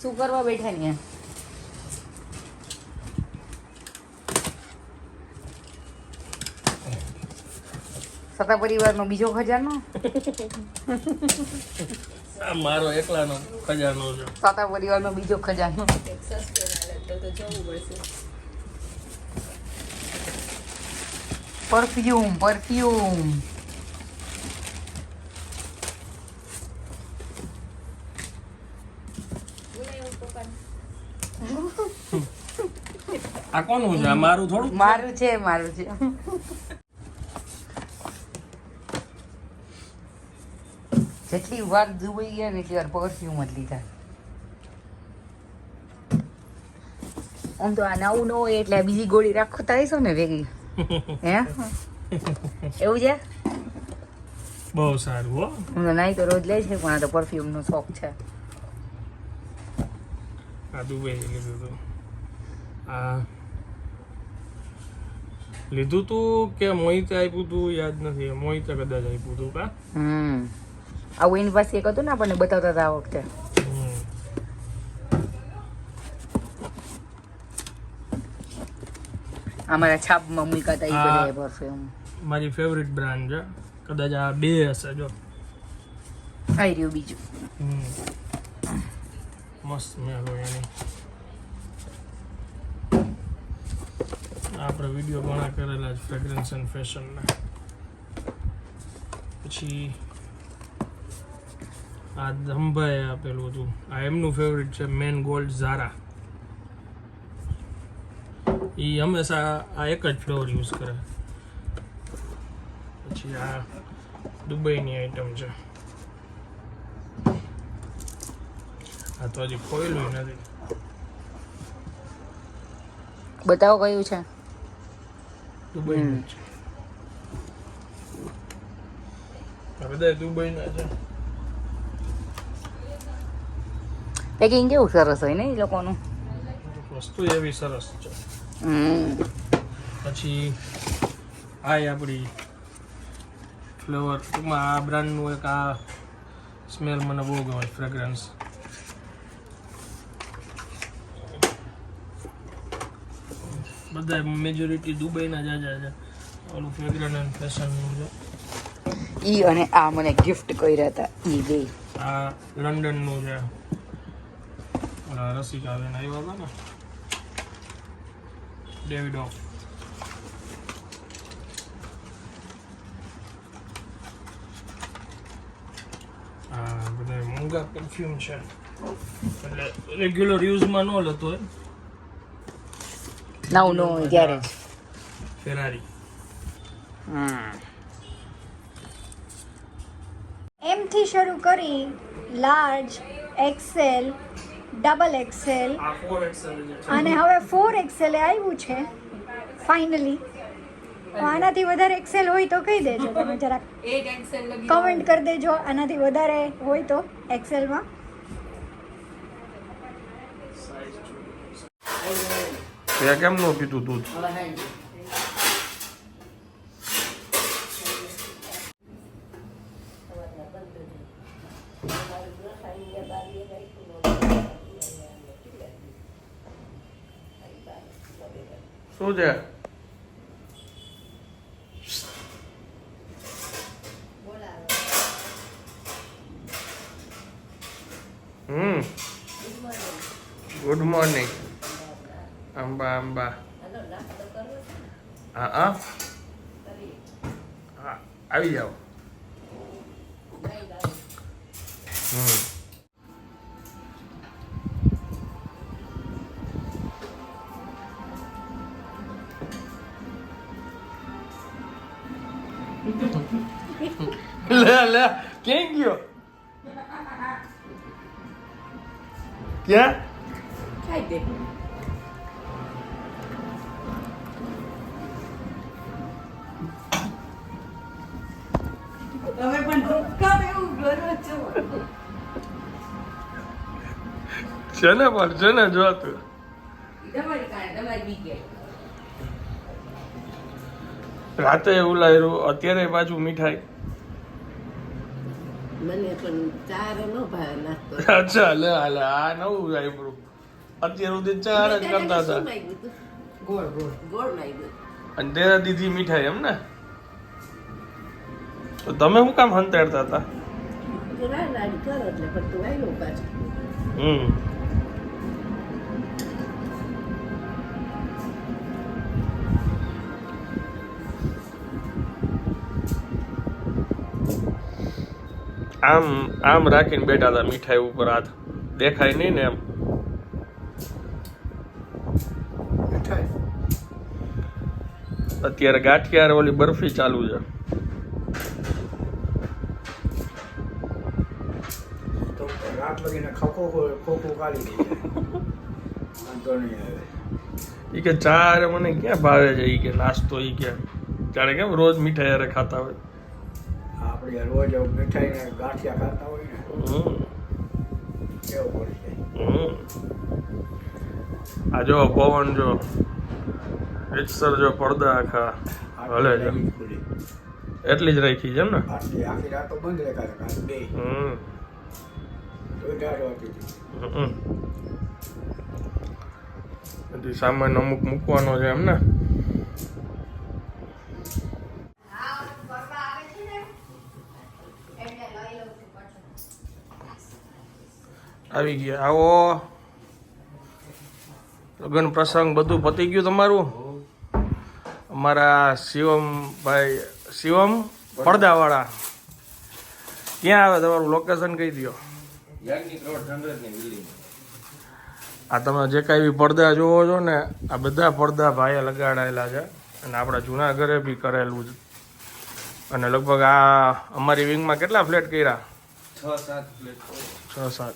શું કરવા બેઠા ને સતા પરિવારનો બીજો ખજાનો? મારો એકલાનો ખજાનો છે. સતા પરિવારનો બીજો ખજાનો. Perfume perfume. આ કોનું છે? મારું થોડું મારું છે મારું છે. જેટલી વાર દુબઈ ગયા ને એટલી વાર પરફ્યુમ જ લીધા. આમ તો આ નવું ન હોય એટલે બીજી ગોળી રાખતા હશો ને ભેગી હે? એવું છે? બહુ સારું હો. હું તો નાઈ તો રોજ લે છે પણ આ તો પરફ્યુમ નો શોખ છે. આ દુબઈ લીધું હતું આ લીધું તું કે મોહિતે આપ્યું તું યાદ નથી. મોહિતે કદાચ આપ્યું તું કા? હમ. આ એની પાસે એક હતું ને આપણને બતાવતા હતા આ વખતે. અમારા છાપમાં મૂક્યા હતા એ બધા પરફ્યુમ મારી ફેવરિટ બ્રાન્ડ છે. કદાચ આ બે હશે જો. આવી રહ્યું બીજું. હમ. મસ્ત મેળો એની. આપણે વીડિયો ઘણા કરેલા છે ફ્રેગ્રન્સ એન્ડ ફેશનના પછી આ ધંભાએ આપેલું હતું. આ એમનું ફેવરિટ છે મેન ગોલ્ડ ઝારા. એ હંમેશા આ એક જ ફ્લેવર યુઝ કરે. પછી આ દુબઈની આઈટમ છે. આ તો હજી ખોયેલું નથી. બતાવો કયું છે? દુબઈનું છે. બધા દુબઈના છે. પેકિંગ કેવું સરસ હોય ને એ લોકોનું? વસ્તુ એવી સરસ છે. પછી આ આપણી ફ્લેવર ટૂંકમાં આ બ્રાન્ડનું એક આ સ્મેલ મને બહુ ગમે ફ્રેગ્રન્સ બધા મેજોરિટી દુબઈના જ આજા છે. ઓલું ફેગ્રન એન્ડ ફેશનનું છે. ઈ અને આ મને ગિફ્ટ કર્યા હતા ઈ બે. આ લંડનનું છે. ઓલા રસિકા બેન આવ્યા હતા ને. ડેવિડ ઓફ બધા મોંઘા પરફ્યુમ છે. એટલે રેગ્યુલર યુઝમાં ન લેતો હોય. નવું નો હોય ત્યારે ફેરારી હમ એમથી શરૂ કરી લાર્જ એક્સેલ ડબલ એક્સેલ અને હવે ફોર એક્સેલ આવ્યું છે ફાઇનલી આનાથી વધારે એક્સેલ હોય તો કહી દેજો તમે જરાક. કમેન્ટ કરી દેજો આનાથી વધારે હોય તો એક્સેલમાં તે કેમનું પીતું દૂધ શું છે hmm good morning Amba Amba હા હા હા આવી જાઓ હમ લે લે ક્યાં ગયો ક્યાં છે ને પણ છે ને જોતું રાતે એવું લાગ્યું અત્યારે પાછું મીઠાઈ. મને પણ ચાર નો ભાવે નાસ્તો. અચ્છા લે હાલે આ નવું આવ્યું અત્યાર સુધી ચાર જ કરતા હતા. શું માંગ્યું તું? ગોળ ગોળ. ગોળ માંગ્યું અને તે દીધી મીઠાઈ એમ ને? તો તમે શું કામ હંતાડતા હતા? હમ. આમ આમ રાખીને બેઠા હતા મીઠાઈ ઉપર હાથ. દેખાય નહીં ને એમ. અત્યારે ગાંઠિયાર ઓલી બરફી ચાલુ છે. ઈ કે ચા મને ક્યાં ભાવે છે? ઈ કે નાસ્તો ઈ કે. જાણે કેમ રોજ મીઠાઈ ખાતા હોય. આપણે રોજ મીઠાઈ ને ગાંઠિયા ખાતા હોય ને કેવું પડી જાય. હમ. આ જો પવન જો રીતસર જો પડદા આખા હલે આટલી ખુલી. એટલી જ રાખી છે એમ ને? આખી રાતો બંધ રેખા કાલ બે. હમ. સામાન અમુક મૂકવાનો છે એમ ને? આવી ગયા. આવો. લગ્ન પ્રસંગ બધું પતી ગયું તમારું? અમારા શિવમભાઈ શિવમ પડદાવાળા. ક્યાં આવે તમારું લોકેશન કહી દો આ તમે જે કાંઈ બી પડદા જોવો છો ને આ બધા પડદા ભાઈએ લગાડાયેલા છે. અને આપણા જૂના ઘરે બી કરેલું છે. અને લગભગ આ અમારી વિંગમાં કેટલા ફ્લેટ કર્યા? છ સાત.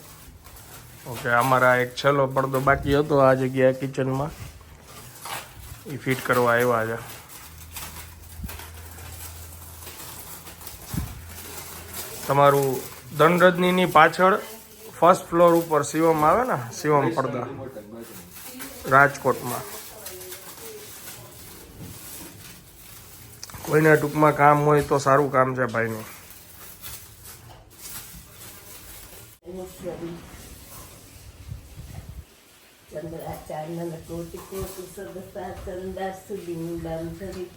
ઓકે, અમારા એક છેલ્લો પડદો બાકી હતો આ જગ્યાએ કિચનમાં. એ ફિટ કરવા આવ્યા છે. તમારું ધનરજનીની પાછળ ફર્સ્ટ ફ્લોર ઉપર શિવમ આવે ને, શિવમ પડદા. રાજકોટમાં. કોઈને ટૂંકમાં કામ હોય તો સારું કામ છે ભાઈનું. ચંદ્રાચાર્ય કોટિ કોટિ સદસા ચંદા સુદિની ધરી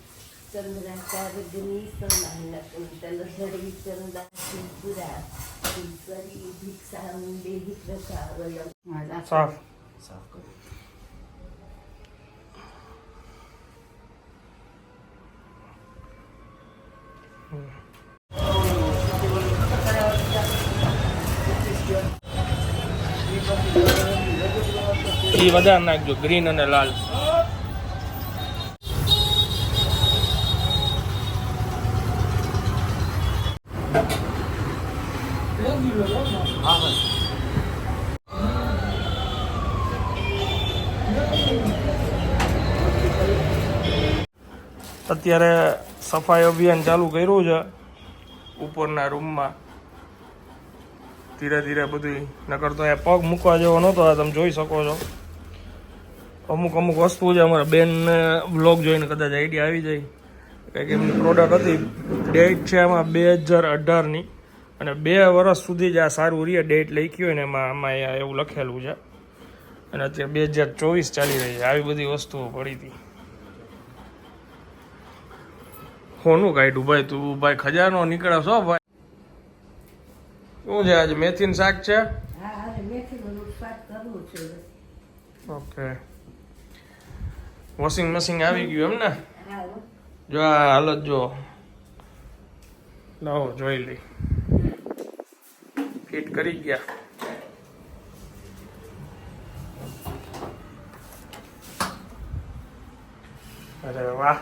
ચંદ્રાચાર્ય ગુની સમાન કુંતલ ધરી ચંદા શિવપુરા શિવરી ભિક્ષામ દેહી પ્રસાવયમ સાફ એ વધારે નાખજો ગ્રીન અને લાલ. અત્યારે સફાઈ અભિયાન ચાલુ કર્યું છે, ઉપરના રૂમમાં. ધીરે ધીરે બધું નકર તો એ પગ મૂકવા જેવો નહોતો તમે જોઈ શકો છો. અમુક અમુક વસ્તુ છે. અમારા બેનને વ્લોગ જોઈને કદાચ આઈડિયા આવી જાય. કંઈક એમની પ્રોડક્ટ હતી. ડેટ છે એમાં બે હજાર અઢારની. અને બે વર્ષ સુધી જ આ સારું રહે ડેટ લખી હોય ને એમાં આમાં એવું લખેલું છે. અને અત્યારે બે હજાર ચોવીસ ચાલી રહી છે. આવી બધી વસ્તુઓ પડી હતી. કોનું કાઢ્યું ભાઈ તું? ભાઈ ખજાનો નીકળે છો ભાઈ. શું છે આજે? મેથીનું શાક છે? ઓકે વોશિંગ મશીન આવી ગયું એમ ને. જો આ હાલત જો લાવો જોઈ લઈ. ફિટ કરી ગયા. અરે વાહ.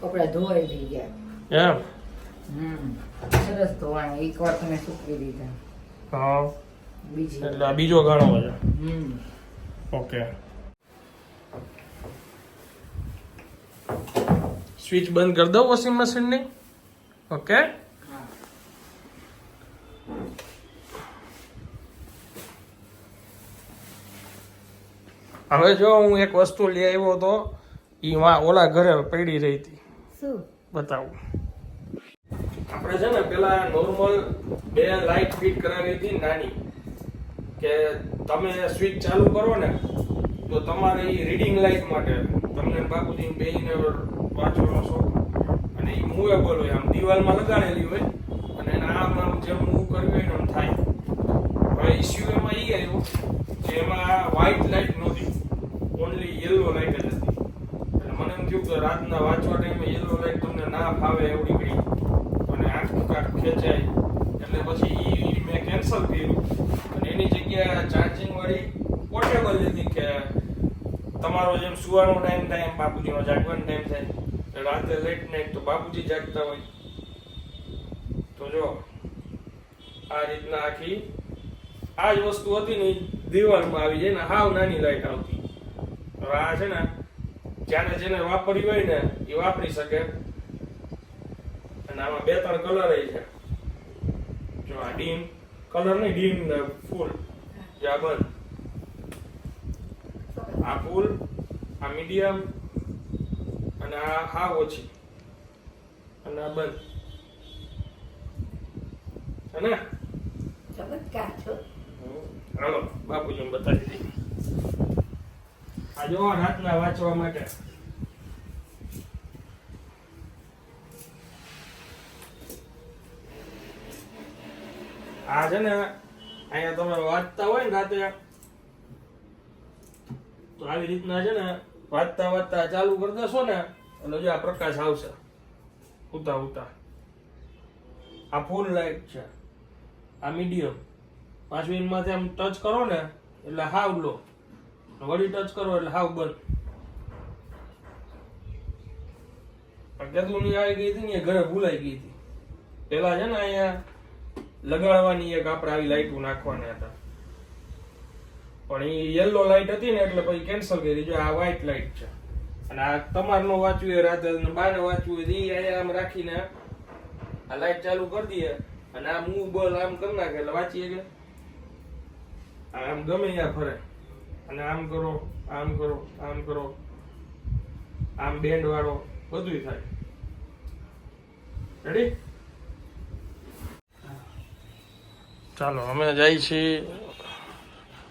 કપડા ધોવાઈ ગયા. એમ? હમ. સરસ ધોવાણા. એક વાર તમે સૂકવી દીધા. હા. બીજી એટલે બીજો ઘણો હમ. ઓકે સ્વિચ બંધ કરી દો વોશિંગ મશીનની. ઓકે? હવે જો હું એક વસ્તુ લઈ આવ્યો તો એ ઓલા ઘરે પડી રહી હતી. બતાવું. આપણે છે ને પેલા નોર્મલ બે લાઇટ ફિટ કરાવી હતી નાની. કે તમે સ્વિચ ચાલુ કરો ને તો તમારે એ રીડિંગ લાઇટ માટે તમને બાપુજી બેહીને વાંચવાનો શોખ અને એ મૂવેબલ હોય આમ દિવાલમાં લગાડેલી હોય, અને એને આમ આમ જેમ મૂવ કરવી હોય એમ થાય. હવે ઇસ્યુ એમાં એ આવ્યું કે એમાં વ્હાઇટ લાઇટ નહોતી. ઓનલી યલો લાઇટ જ હતી. એટલે મને એમ થયું કે રાતના વાંચવા ટાઈમે યલો લાઇટ તમને ના ફાવે એવડી ઘડી અને આંખ કાંખ ખેંચાય. એટલે પછી એ મેં કેન્સલ કર્યું. અને એની જગ્યાએ ચાર્જિંગ વાળી પોર્ટેબલ લીધી કે તમારો જેમ સુવાનો ટાઈમ થાય એમ બાપુજીનો જાગવાનો ટાઈમ થાય. રાતે લેટ નાઈટ તો બાપુજી જાગતા હોય. તો જો, આ રીતના આખી, આ જ વસ્તુ હતી ને દિવાલમાં આવી જાય ને હાવ નાની લાઈટ આવતી. આ છે ને જ્યારે જેને વાપરવી હોય ને એ વાપરી શકે. અને આમાં બે ત્રણ કલર છે જો આ ડીમ કલર નહીં, ડીમ ને ફૂલ. જે આ બંધ. આ ફૂલ, આ મીડિયમ અને આ હાવ ઓછી. અને આ બંધ. હે ચમત્કાર છો. હાલો બાપુજી બતાવી દઈ આ જો રાતના વાંચવા માટે. આ છે ને અહીંયા તમે વાંચતા હોય ને રાતે તો આવી રીતના છે ને વાંચતા વાંચતા ચાલુ કરી દેશો ને એટલે જો આ પ્રકાશ આવશે, ઉતા ઉતા. આ ફૂલ લાઈટ છે. આ મીડિયમ પાછું મિનિટમાંથી આમ ટચ કરો ને, એટલે હાવ લો વળી ટચ કરો એટલે હાવ બંધ. કેટલું આવી ગઈ હતી ને ઘરે ભૂલાઈ ગઈ હતી. પેલા છે ને અહીંયા લગાડવાની એક આપણે આવી લાઈટો નાખવાની હતા. પણ એ યલો લાઈટ હતી ને, એટલે પછી કેન્સલ કરી. જો આ વ્હાઈટ લાઈટ છે. અને આ તમારનું વાંચવું હોય રાતે બાને વાંચવું હોય એ અહીંયા આમ રાખીને આ લાઈટ ચાલુ કરી દઈએ. અને આ મૂવ બોલ આમ કરી નાખે, એટલે વાંચીએ કે? આમ ગમે ત્યાં ફરે. અને આમ કરો આમ કરો આમ કરો. આમ બેન્ડ વાળો, બધુંય થાય. રેડી ચાલો, અમે જઈએ છીએ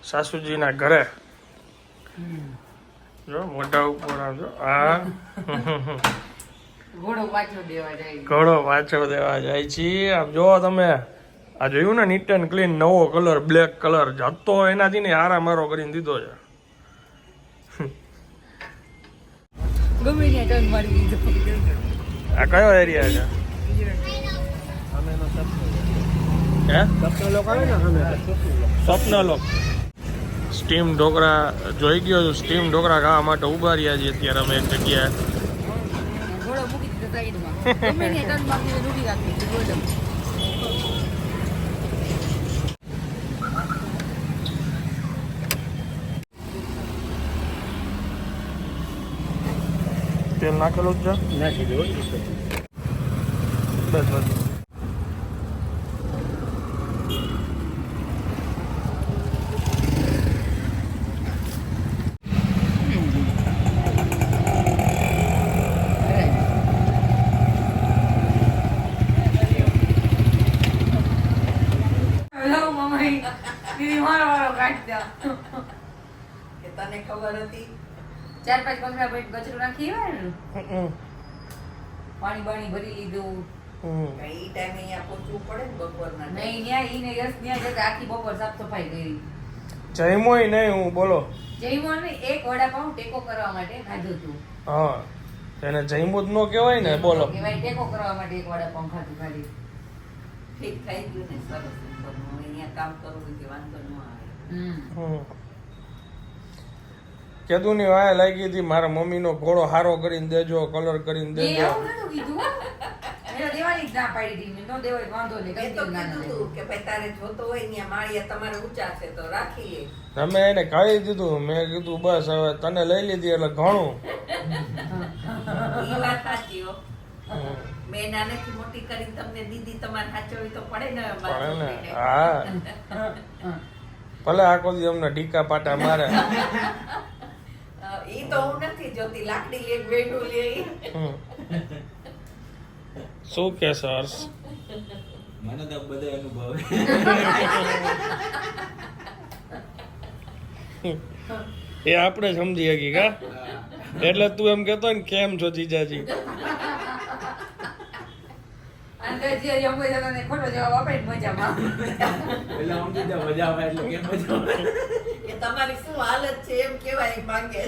સાસુજીના ઘરે. જો મોઢા ઉપર આમ જો આ. ઘોડો પાછો દેવા જાય. ઘણો પાછો દેવા જાય છે. આમ જો તમે આ જોયું ને નીટ એન્ડ ક્લીન નવો કલર બ્લેક કલર જતો એનાથી ને આરામ મારો કરીને દીધો છે. ગમે ત્યાં ટર્ન મારી દીધો. આ કયો એરિયા છે? હે? સ્વપ્નલોક સ્ટીમ ઢોકળા જોઈ ગયો છું. સ્ટીમ ઢોકળા ખાવા માટે ઊભા રહ્યા છીએ અત્યારે અમે એક જગ્યાએ. તેલ નાખેલું જ છે? બસ બસ હેલો મમ્મી દીદી મારો કે તને ખબર હતી? ચાર પાંચ પંખા ભાઈ કચરો નાખી હોય ને? પાણી બાણી ભરી લીધું. કઈ ઈ ટાઈમે અહીંયા પહોંચવું પડે ને બપોરના નહીં ન્યા ઈને યસ ન્યા જતા આખી બપોર સાફ સફાઈ કરી. જમ્યોય નહીં હું બોલો. જઈમો ને એક વડાપાઉં ટેકો કરવા માટે ખાધું તું. હા એને જમ્યું જ ન કહેવાય ને બોલો. કહેવાય ટેકો કરવા માટે એક વડાપાઉં ખાધું ખાલી. ઠીક થઈ ગયું ને સરસ. અહીંયા કામ કરવું કે વાંધો ન આવે. કેદું ની વાય લાગી હતી મારા મમ્મીનો ઘોડો હારો કરીને દેજો કલર કરીને દેજો. એવું નતું કીધું? મેં તો દેવાની જ ના પાડી હતી મેં ન દેવાય તો વાંધો નહીં મેં તો કઈ ના કીધું ના તું કે ભાઈ તારે જોતો હોય ને માળિયા તમારે ઊંચા છે તો રાખી લે તમે એને કહી દીધું મેં કીધું બસ હવે તને લઈ લીધી એટલે ઘણું. મેં નાનેથી મોટી કરીને તમને દીદી તમારે સાચવી તો પડે ને પણ હા. ભલે આખો દી અમને ટીકા પાટા મારે. ઈ તો હું નથી જોતી લાકડી લે બેઠું લે શું કે સર? મને તો બધા અનુભવ. એ આપણે સમજી શકી કા? એટલે તું એમ કેતો ને કેમ છો જીજાજી અને જે અમે જણાને ખોટો જવાબ આપે ને મજામાં. એટલે આમ કીધા મજા આવે એટલે કેમ મજા કે તમારી શું હાલત છે એમ કેવાય માંગે.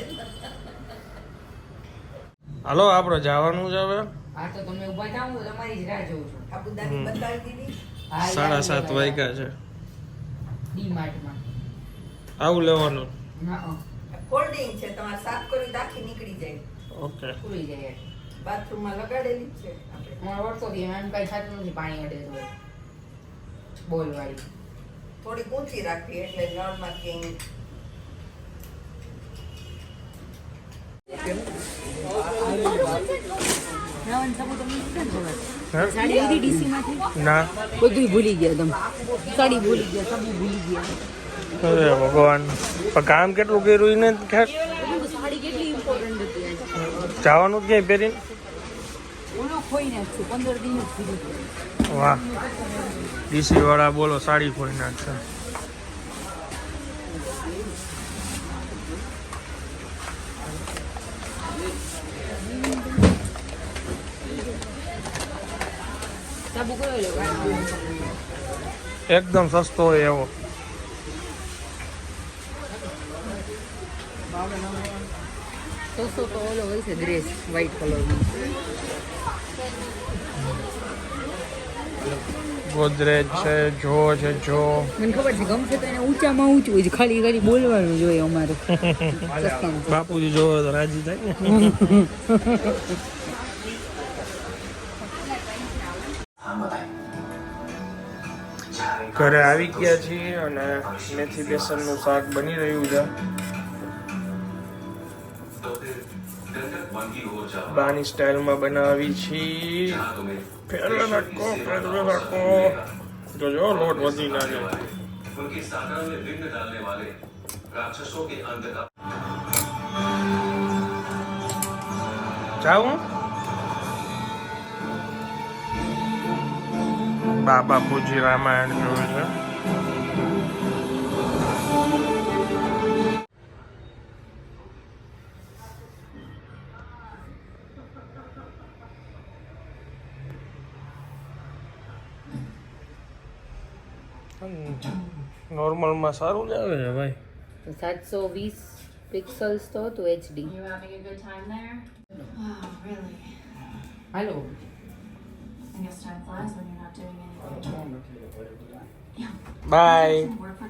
હાલો આપણે જવાનું છે હવે. આ તો તમે ઊભા થાવ હું તમારી જ રાહ જોઉં છું. સાબુદાની બતાવી દીધી. સાડા સાત વાગ્યા છે. ડી માર્ટમાં આવું લેવાનું. હા છે તમારે સાફ કરી દાખી નીકળી જાય. ઓકે. ખુલી જાય. બાથરૂમમાં લગાડેલી છે. આપણે અમારા કઈ થતું નથી પાણી અડે તો બોલ વાળી ઊંચી રાખવી એટલે નળમાં ક્યાંય ના. બધું ભૂલી ગયા તમે. સાડી ભૂલી ગયા સાબુ ભૂલી ગયા. અરે ભગવાન. પણ કામ કેટલું કર્યું ખેર સાડી કેટલી ઇમ્પોર્ટન્ટ હતી જવાનું ક્યાંય પહેરીને? ઓલો ખોઈ પંદર દિન જ વાહ. ડીસી વાળા બોલો સાડી ખોઈ નાખશે. એકદમ સસ્તો હોય એવો. સસ્તો તો ઓલો હોય છે ડ્રેસ વ્હાઈટ કલરનો ગોદરેજ છે જો છે જો. મને ખબર છે ગમશે તો એને ઊંચામાં ઊંચું હોય છે ખાલી ખાલી બોલવાનું જોઈએ અમારે. બાપુજી જોવે તો રાજી થાય. ને ઘરે આવી ગયા છીએ અને મેથી બેસનનું શાક બની રહ્યું છે. બાની સ્ટાઇલમાં બનાવી છીએ ફેરવે નાખો ફેરવે નાખો જોજો લોટ વધી ના જાય उनकी साधना में विघ्न डालने वाले राक्षसों के अंत का જાઉં બાબા પૂજી રામાયણ જોયું છે નોર્મલમાં સારું જ આવે છે ભાઈ તો સાતસો વીસ પિક્સલ્સ તો હતું HD You having a good time there? Oh, really? Hello I guess time flies when you're not doing anything. Bye Some work